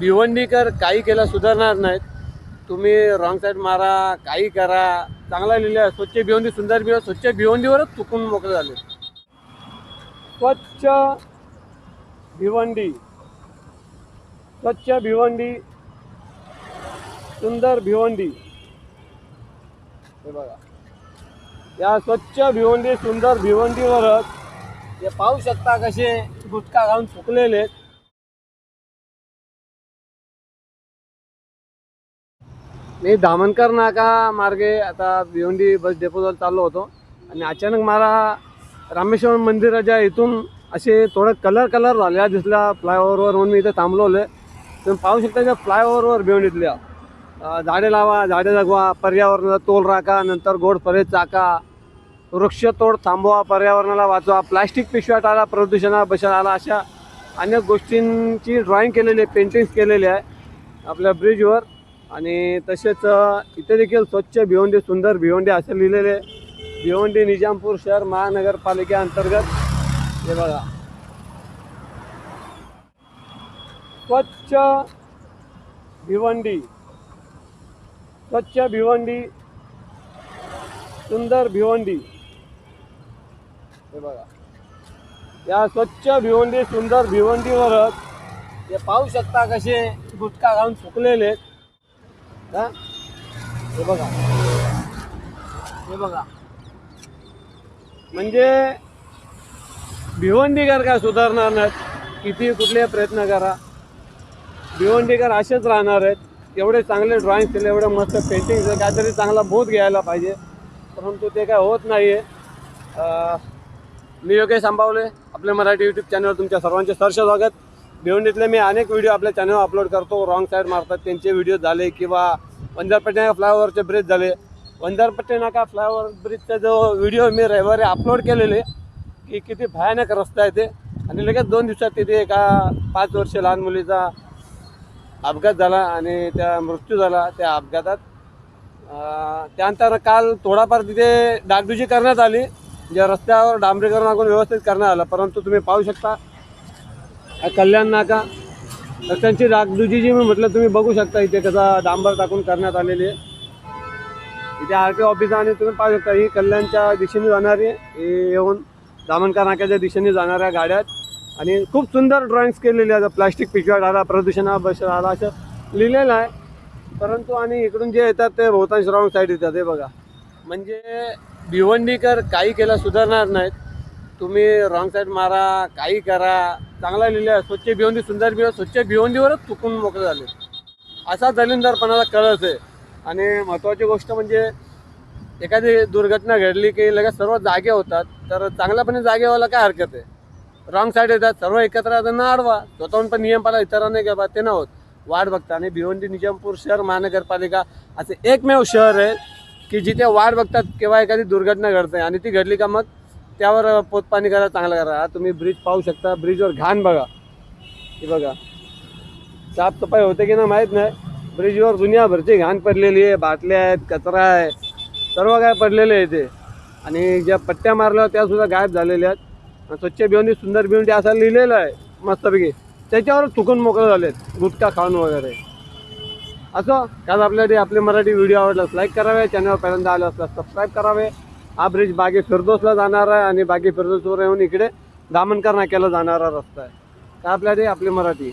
भिवंडीकर काही केलं सुधारणार नाहीत. तुम्ही रॉंग साईड मारा काही करा. चांगला लिहिलं स्वच्छ भिवंडी सुंदर भिवंडी स्वच्छ भिवंडीवरच चुकून मोकळे झाले. स्वच्छ भिवंडी स्वच्छ भिवंडी सुंदर भिवंडी. हे बघा. या स्वच्छ भिवंडी सुंदर भिवंडीवरच हे पाहू शकता कसे गुटखा घालून चुकलेले मी दामनकर नाका मार्गे आता भिवंडी बस डेपोजवळ चाललो होतो. आणि अचानक मला रामेश्वर मंदिराच्या इथून असे थोडं कलर कलर झालेला दिसला फ्लायओव्हरवर म्हणून मी इथं थांबलो आहे तुम्ही पाहू शकता त्या फ्लायओव्हरवर भिवंडीतल्या झाडे लावा झाडे जगवा पर्यावरणाला तोल राखा नंतर गोड फळे चाका वृक्षतोड थांबवा पर्यावरणाला वाचवा प्लास्टिक पिशव्या टाळा प्रदूषणा बशा आला अशा अनेक गोष्टींची ड्रॉईंग केलेली आहे पेंटिंग्स केलेली आहे आपल्या ब्रिजवर आणि तसेच इथे देखील स्वच्छ भिवंडी सुंदर भिवंडी असे लिहिलेले भिवंडी निजामपूर शहर महानगरपालिकेअंतर्गत हे बघा. स्वच्छ भिवंडी. स्वच्छ भिवंडी. सुंदर भिवंडी. हे बघा. या स्वच्छ भिवंडी सुंदर भिवंडीवरच हे पाहू शकता कसे गुटखा घालून चुकलेले का? हा? हे बघा. हे बघा. म्हणजे भिवंडीकर काय सुधारणार नाहीत? किती कुठले प्रयत्न करा. भिवंडीकर असेच राहणार आहेत. एवढे चांगले ड्रॉइंग केले एवढे मस्त पेंटिंग काहीतरी चांगला बोध घ्यायला पाहिजे. परंतु ते काय होत नाही आहे मी योगेश सांभावले आपले मराठी यूट्यूब चॅनलवर तुमच्या सर्वांचे सर्ष स्वागत. भिवंडीतले मी अनेक व्हिडिओ आपल्या चॅनलवर अपलोड करतो. रॉंग साईड मारतात. त्यांचे व्हिडिओ झाले किंवा वंजारपट्टी फ्लायओव्हरचे ब्रिज झाले. वंजारपट्टी नाका फ्लायओव्हर ब्रिजचा जो व्हिडिओ मी रविवारी अपलोड केलेले की किती भयानक रस्ता आहे ते. आणि लगेच दोन दिवसात तिथे एका पाच वर्ष लहान मुलीचा अपघात झाला आणि त्या मृत्यू झाला त्या अपघातात. त्यानंतर काल थोडाफार तिथे डागडुजी करण्यात आली ज्या रस्त्यावर डांबरीकरण टाकून व्यवस्थित करण्यात आलं. परंतु तुम्ही पाहू शकता कल्याण नाका. रस्त्यांची रागदुजी जी मी म्हटलं तुम्ही बघू शकता इथे कसा डांबर टाकून करण्यात आलेली आहे. इथे आर टी ऑफिस आणि तुम्ही पाहू शकता ही कल्याणच्या दिशेने जाणारी हे येऊन दामनकर नाक्याच्या दिशेने जाणाऱ्या गाड्यात आणि खूप सुंदर ड्रॉइंग्स केलेली आहेत. प्लास्टिक पिशव्या आला प्रदूषणा बस आला असं लिहिलेलं आहे. परंतु आणि इकडून जे येतात ते बहुतांश रॉंग साईड येतात हे बघा. म्हणजे भिवंडीकर काही केलं सुधारणार नाहीत. तुम्ही रॉंग साईड मारा काही करा. चांगला लिहिलं स्वच्छ भिवंडी सुंदर भिवंडी स्वच्छ भिवंडीवरच चुकून मोकळे झाले. असा दलिंदरपणाला कळस आहे. आणि महत्त्वाची गोष्ट म्हणजे एखादी दुर्घटना घडली की लगेच सर्व जागे होतात तर चांगल्यापणे जागे व्हायला काय हरकत आहे? रॉंग साईड येतात सर्व एकत्र येतात ना आडवा. स्वतःहून पण नियम पाला इतरांना घ्या ते ना होत. वाट बघता. आणि भिवंडी निजामपूर शहर महानगरपालिका असे एकमेव शहर आहे की जिथे वाट बघतात केव्हा एखादी दुर्घटना घडते. आणि ती घडली का मग? त्यावर पोतपाणी करा चांगलं करा. तुम्ही ब्रिज पाहू शकता. ब्रिजवर घाण बघा. हे बघा. साफसफाई होते की नाही माहीत नाही. ब्रिजवर दुनियाभरची घाण पडलेली आहे. बाटल्या आहेत कचरा आहे. सर्व काय पडलेले आहे ते आणि ज्या पट्ट्या मारल्या त्या सुद्धा गायब झालेल्या आहेत. आणि स्वच्छ भिवंडी सुंदर भिवंडी असं लिहिलेलं आहे मस्तपैकी. त्याच्यावर चुकून मोकळे झालेत गुटखा खाऊन वगैरे. असं. काल आपल्यासाठी आपले मराठी व्हिडिओ आवडल्यास लाईक करावे. चॅनलवर पहिल्यांदा आले असल्यास सबस्क्राईब करावे. हा ब्रिज बागे फिरदोसला जाणार आहे आणि बागे फिरदोसवर येऊन इकडे दामनकर नाक्याला जाणारा रस्ता आहे. का आपल्यासाठी आपली मराठी.